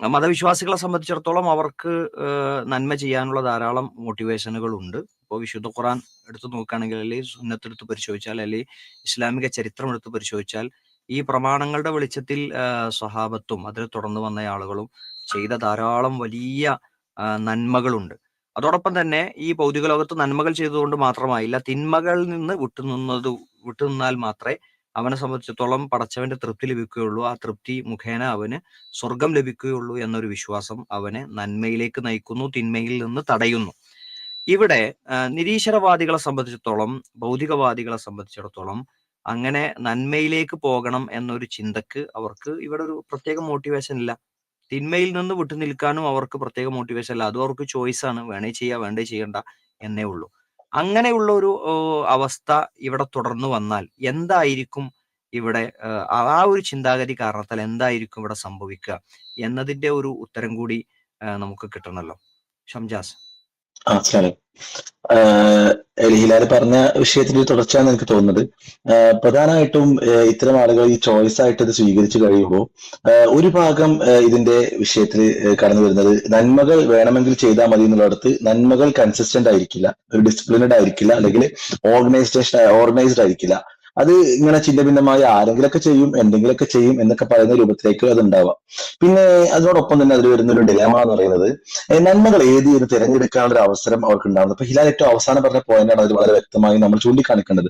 മതവിശ്വാസികളെ സംബന്ധിച്ചിടത്തോളം അവർക്ക് നന്മ ചെയ്യാനുള്ള ധാരാളം മോട്ടിവേഷനുകൾ ഉണ്ട്. ഇപ്പോൾ വിശുദ്ധ ഖുറാൻ എടുത്തു നോക്കുകയാണെങ്കിൽ അല്ലെങ്കിൽ സുന്നത്തെടുത്ത് പരിശോധിച്ചാൽ അല്ലെങ്കിൽ ഇസ്ലാമിക ചരിത്രം എടുത്ത് പരിശോധിച്ചാൽ ഈ പ്രമാണങ്ങളുടെ വെളിച്ചത്തിൽ സ്വഹാബത്തും അതിൽ തുടർന്ന് വന്ന ആളുകളും ചെയ്ത ധാരാളം വലിയ നന്മകളുണ്ട്. അതോടൊപ്പം തന്നെ ഈ ഭൗതിക ലോകത്ത് നന്മകൾ ചെയ്തുകൊണ്ട് മാത്രമായില്ല തിന്മകളിൽ നിന്ന് വിട്ടുനിന്നത് വിട്ടുനിന്നാൽ മാത്രമേ അവനെ സംബന്ധിച്ചിടത്തോളം പടച്ചവന്റെ തൃപ്തി ലഭിക്കുകയുള്ളൂ. ആ തൃപ്തി മുഖേന അവന് സ്വർഗം ലഭിക്കുകയുള്ളൂ എന്നൊരു വിശ്വാസം അവനെ നന്മയിലേക്ക് നയിക്കുന്നു തിന്മയിൽ നിന്ന് തടയുന്നു. ഇവിടെ നിരീശ്വരവാദികളെ സംബന്ധിച്ചിടത്തോളം ഭൗതികവാദികളെ സംബന്ധിച്ചിടത്തോളം അങ്ങനെ നന്മയിലേക്ക് പോകണം എന്നൊരു ചിന്തക്ക് അവർക്ക് ഇവിടെ ഒരു പ്രത്യേക മോട്ടിവേഷൻ ഇല്ല. തിന്മയിൽ നിന്ന് വിട്ടു നിൽക്കാനും അവർക്ക് പ്രത്യേക മോട്ടിവേഷൻ ഇല്ല. അതും അവർക്ക് ചോയ്സ് ആണ്. വേണേ ചെയ്യാ വേണ്ടേ ചെയ്യണ്ട എന്നേ ഉള്ളൂ. അങ്ങനെയുള്ള ഒരു അവസ്ഥ ഇവിടെ തുടർന്നു വന്നാൽ എന്തായിരിക്കും ഇവിടെ ആ, ഒരു ചിന്താഗതി കാരണത്താൽ എന്തായിരിക്കും ഇവിടെ സംഭവിക്കുക എന്നതിന്റെ ഒരു ഉത്തരം കൂടി നമുക്ക് കിട്ടണമല്ലോ. ഷംജാസ്. ആ അസ്സലാമു ഹിലാൽ പറഞ്ഞ വിഷയത്തിന്റെ തുടർച്ചയാണ് എനിക്ക് തോന്നുന്നത്. പ്രധാനമായിട്ടും ഇത്തരം ആളുകൾ ഈ ചോയ്സ് ആയിട്ട് ഇത് സ്വീകരിച്ചു കഴിയുമ്പോൾ ഒരു ഭാഗം ഇതിന്റെ വിഷയത്തിൽ കടന്നു വരുന്നത് നന്മകൾ വേണമെങ്കിൽ ചെയ്താൽ മതി എന്നുള്ളിടത്ത് നന്മകൾ കൺസിസ്റ്റന്റ് ആയിരിക്കില്ല. ഒരു ഡിസിപ്ലിനഡ് ആയിരിക്കില്ല. അല്ലെങ്കിൽ ഓർഗനൈസേഷൻ ഓർഗനൈസ്ഡ് ആയിരിക്കില്ല. അത് ഇങ്ങനെ ചിന്തഭിന്നമായി ആരെങ്കിലൊക്കെ ചെയ്യും എന്തെങ്കിലുമൊക്കെ ചെയ്യും എന്നൊക്കെ പറയുന്ന രൂപത്തിലേക്ക് അത് ഉണ്ടാവാം പിന്നെ അതിനോടൊപ്പം തന്നെ അതിൽ വരുന്ന ഒരു ഡിലേമ എന്ന് പറയുന്നത് നന്മകൾ ഏത് ഇത് തിരഞ്ഞെടുക്കാനുള്ള ഒരു അവസരം അവർക്ക് ഉണ്ടാവുന്നത് ഇപ്പൊ ഹിലാൽ ഏറ്റവും അവസാനം പറഞ്ഞ പോയിന്റാണ് അതിൽ വളരെ വ്യക്തമായി നമ്മൾ ചൂണ്ടിക്കാണിക്കേണ്ടത്.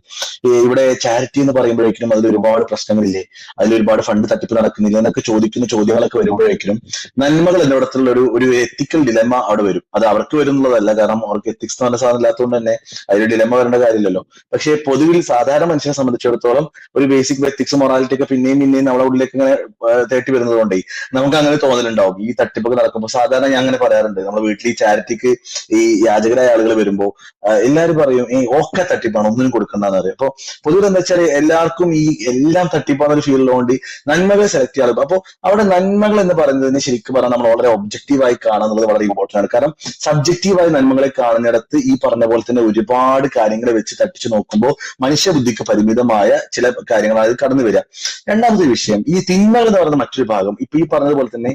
ഇവിടെ ചാരിറ്റി എന്ന് പറയുമ്പോഴേക്കും അതിൽ ഒരുപാട് പ്രശ്നങ്ങളില്ലേ? അതിൽ ഒരുപാട് ഫണ്ട് തട്ടിപ്പ് നടക്കുന്നില്ല? എന്നൊക്കെ ചോദിക്കുന്ന ചോദ്യങ്ങളൊക്കെ വരുമ്പോഴേക്കും നന്മകൾ എന്നിടത്തുള്ള ഒരു ഒരു എത്തിക്കൽ ഡിലമ അവിടെ വരും. അത് അവർക്ക് വരുന്നുള്ളതല്ല കാരണം അവർക്ക് എത്തിക്സ് എന്ന് പറഞ്ഞ സാധനം ഇല്ലാത്തതുകൊണ്ട് തന്നെ അതിൽ ഡിലമ വരേണ്ട കാര്യമില്ലല്ലോ. പക്ഷേ പൊതുവിൽ സാധാരണ മനുഷ്യനെ സംബന്ധിച്ചിടത്തോളം ഒരു ബേസിക് എത്തിക്സ് മൊറാലിറ്റി ഒക്കെ പിന്നെയും പിന്നെയും നമ്മുടെ ഉള്ളിലേക്ക് ഇങ്ങനെ തേട്ടി വരുന്നത് കൊണ്ടേ നമുക്ക് അങ്ങനെ തോന്നലുണ്ടാവും. ഈ തട്ടിപ്പൊക്കെ നടക്കുമ്പോൾ സാധാരണ ഞാൻ അങ്ങനെ പറയാറുണ്ട്. നമ്മുടെ വീട്ടിൽ ഈ ചാരിറ്റിക്ക് ഈ യാചകരായ ആളുകൾ വരുമ്പോൾ എല്ലാവരും പറയും ഈ ഒക്കെ തട്ടിപ്പാണ് ഒന്നിനും കൊടുക്കണ്ടെന്ന് പറയും. അപ്പൊ പൊതുവെ എന്താ വെച്ചാൽ എല്ലാവർക്കും ഈ എല്ലാം തട്ടിപ്പാന്നൊരു ഫീൽ ഉള്ളതുകൊണ്ട് നന്മകൾ സെലക്ട് ചെയ്യാറുണ്ട് അപ്പോൾ അവിടെ നന്മകൾ എന്ന് പറയുന്നതിന് ശരിക്കും പറഞ്ഞാൽ നമ്മൾ വളരെ ഒബ്ജക്റ്റീവായി കാണുക എന്നുള്ളത് വളരെ ഇമ്പോർട്ടന്റ് ആണ്. കാരണം സബ്ജക്റ്റീവായി നന്മകളെ കാണുന്നിടത്ത് ഈ പറഞ്ഞ പോലെ തന്നെ ഒരുപാട് കാര്യങ്ങളെ വെച്ച് തട്ടിച്ചു നോക്കുമ്പോൾ മനുഷ്യബുദ്ധിക്ക് പരിമിതമായ ചില കാര്യങ്ങൾ അതിൽ കടന്നു വരിക. രണ്ടാമത്തെ വിഷയം ഈ തിന്മകൾ എന്ന് പറയുന്ന മറ്റൊരു ഭാഗം ഇപ്പൊ ഈ പറഞ്ഞതുപോലെ തന്നെ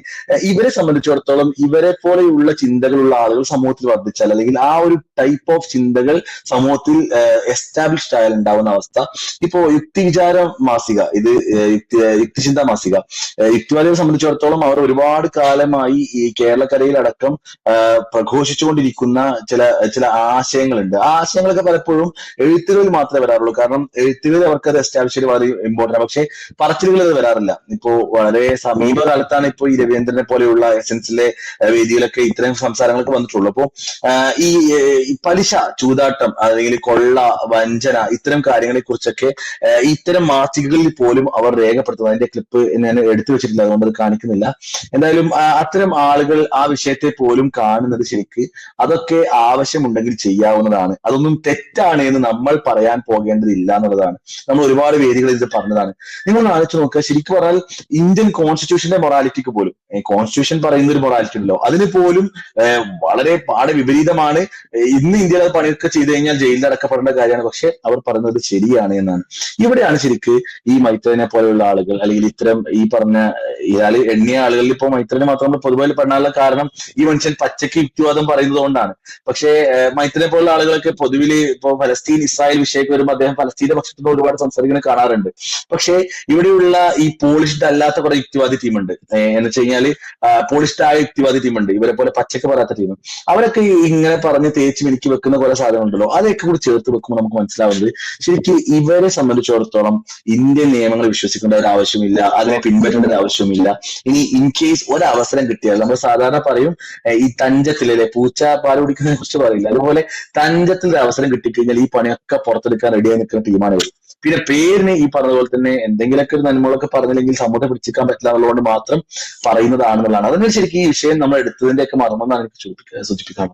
ഇവരെ സംബന്ധിച്ചിടത്തോളം ഇവരെ പോലെയുള്ള ചിന്തകളുള്ള ആളുകൾ സമൂഹത്തിൽ വർദ്ധിച്ചാൽ അല്ലെങ്കിൽ ആ ഒരു ടൈപ്പ് ഓഫ് ചിന്തകൾ സമൂഹത്തിൽ എസ്റ്റാബ്ലിഷ്ഡ് ആയാൽ ഉണ്ടാവുന്ന അവസ്ഥ. ഇപ്പോ യുക്തിവിചാര മാസിക ഇത് യുക്തി യുക്തിചിന്ത മാസിക യുക്തിവാദികളെ സംബന്ധിച്ചിടത്തോളം അവർ ഒരുപാട് കാലമായി ഈ കേരളക്കരയിലടക്കം പ്രഘോഷിച്ചുകൊണ്ടിരിക്കുന്ന ചില ചില ആശയങ്ങളുണ്ട്. ആ ആശയങ്ങളൊക്കെ പലപ്പോഴും എഴുത്തുകളിൽ മാത്രമേ വരാറുള്ളൂ. കാരണം എഴുത്തുകളിൽ അവർക്ക് അത് എസ്റ്റാബ്ലിഷ് ചെയ്ത് വളരെ ഇമ്പോർട്ടന്റ് ആണ്. പക്ഷേ പറച്ചിലുകൾ അത് വരാറില്ല. ഇപ്പോ വളരെ സമീപകാലത്താണ് ഇപ്പോ ഈ രവീന്ദ്രനെ പോലെയുള്ള എസൻസിലെ വേദിയിലൊക്കെ ഇത്തരം സംസാരങ്ങളൊക്കെ വന്നിട്ടുള്ളൂ. അപ്പോ ഈ പലിശ ചൂതാട്ടം അല്ലെങ്കിൽ കൊള്ള വഞ്ചന ഇത്തരം കാര്യങ്ങളെ കുറിച്ചൊക്കെ ഇത്തരം മാസികകളിൽ പോലും അവർ രേഖപ്പെടുത്തുന്നത്. അതിന്റെ ക്ലിപ്പ് ഞാൻ എടുത്തു വെച്ചിട്ടില്ല അതുകൊണ്ട് അത് കാണിക്കുന്നില്ല. എന്തായാലും അത്തരം ആളുകൾ ആ വിഷയത്തെ പോലും കാണുന്നത് ശരിക്ക് അതൊക്കെ ആവശ്യമുണ്ടെങ്കിൽ ചെയ്യാവുന്നതാണ്. അതൊന്നും തെറ്റാണ് എന്ന് നമ്മൾ പറയാൻ പോകേണ്ടതില്ല എന്നുള്ളതാണ്. നമ്മൾ ഒരുപാട് വേദികളിൽ ഇത് പറഞ്ഞതാണ്. നിങ്ങൾ ആലോചിച്ച് നോക്കുക ശരിക്കും പറഞ്ഞാൽ ഇന്ത്യൻ കോൺസ്റ്റിറ്റ്യൂഷന്റെ മൊറാലിറ്റിക്ക് പോലും കോൺസ്റ്റിറ്റ്യൂഷൻ പറയുന്ന ഒരു മൊറാലിറ്റി ഉണ്ടല്ലോ. അതിന് പോലും വളരെ പാടെ വിപരീതമാണ്. ഇന്ന് ഇന്ത്യയിൽ അത് പണിയൊക്കെ ചെയ്തു കഴിഞ്ഞാൽ ജയിലിൽ അടക്കപ്പെടേണ്ട കാര്യമാണ്. പക്ഷെ അവർ പറയുന്നത് ശരിയാണ് എന്നാണ്. ഇവിടെയാണ് ശരിക്ക് ഈ മൈത്രനെ പോലെയുള്ള ആളുകൾ അല്ലെങ്കിൽ ഇത്തരം ഈ പറഞ്ഞ ഇയാൾ എണ്ണിയ ആളുകളിൽ ഇപ്പോ മൈത്രനെ മാത്രം നമ്മൾ പൊതുവെ പെടാനുള്ള കാരണം ഈ മനുഷ്യൻ പച്ചയ്ക്ക് യുക്തിവാദം പറയുന്നത് കൊണ്ടാണ്. പക്ഷേ മൈത്രനെ പോലുള്ള ആളുകളൊക്കെ പൊതുവിൽ ഇപ്പോ ഫലസ്തീൻ ഇസ്രായേൽ വിഷയമൊക്കെ വരുമ്പോൾ അദ്ദേഹം ഫലസ്തീന്റെ പക്ഷത്തുനിന്ന് ഒരുപാട് സംസാരിക്കുന്നത് കാണാറുണ്ട്. പക്ഷേ ഇവിടെയുള്ള ഈ പോളിഷ്ഡ് അല്ലാത്ത കുറെ യുക്തിവാദി ടീമുണ്ട്. എന്ന് വെച്ച് കഴിഞ്ഞാൽ പോളിഷ്ഡ് ആയ യുക്തിവാദി ടീമുണ്ട്. ഇവരെ പോലെ പച്ചക്ക് പറയാത്ത ടീം അവരൊക്കെ ഇങ്ങനെ പറഞ്ഞ് തേച്ച് മിനിക്ക് വെക്കുന്ന കുറെ സാധനമുണ്ടല്ലോ അതൊക്കെ കൂടി ചേർത്ത് വെക്കുമ്പോൾ നമുക്ക് മനസ്സിലാവുന്നത് ശരിക്കും ഇവരെ സംബന്ധിച്ചിടത്തോളം ഇന്ത്യൻ നിയമങ്ങൾ വിശ്വസിക്കേണ്ട ഒരു ആവശ്യമില്ല അതിനെ പിൻപറ്റേണ്ട ഒരു ആവശ്യമില്ല. ഇനി ഇൻ കേസ് ഒരവസരം കിട്ടിയാൽ നമ്മൾ സാധാരണ പറയും ഈ തഞ്ചത്തിൽ തഞ്ചത്തിലെ പൂച്ച പാൽ കുടിക്കുന്നതിനെ കുറിച്ച് പറയില്ല. അതുപോലെ തഞ്ചത്തിൽ ഒരു അവസരം കിട്ടിക്കഴിഞ്ഞാൽ ഈ പണിയൊക്കെ പുറത്തെടുക്കാൻ റെഡിയായി നിൽക്കുന്ന ടീമാണ് ഇവർ. പിന്നെ പേരിന് ഈ പറഞ്ഞതുപോലെ പോലെ തന്നെ എന്തെങ്കിലുമൊക്കെ ഒരു നന്മകളൊക്കെ പറഞ്ഞില്ലെങ്കിൽ സമൂഹത്തെ പിടിച്ചിരിക്കാൻ പറ്റില്ല എന്നുള്ളതുകൊണ്ട് മാത്രം പറയുന്നതാണെന്നുള്ളതാണ്. അതിന് ശരിക്കും ഈ വിഷയം നമ്മൾ എടുത്തതിന്റെയൊക്കെ മർമ്മം എന്നാണ് എനിക്ക് സൂചിപ്പിക്കാൻ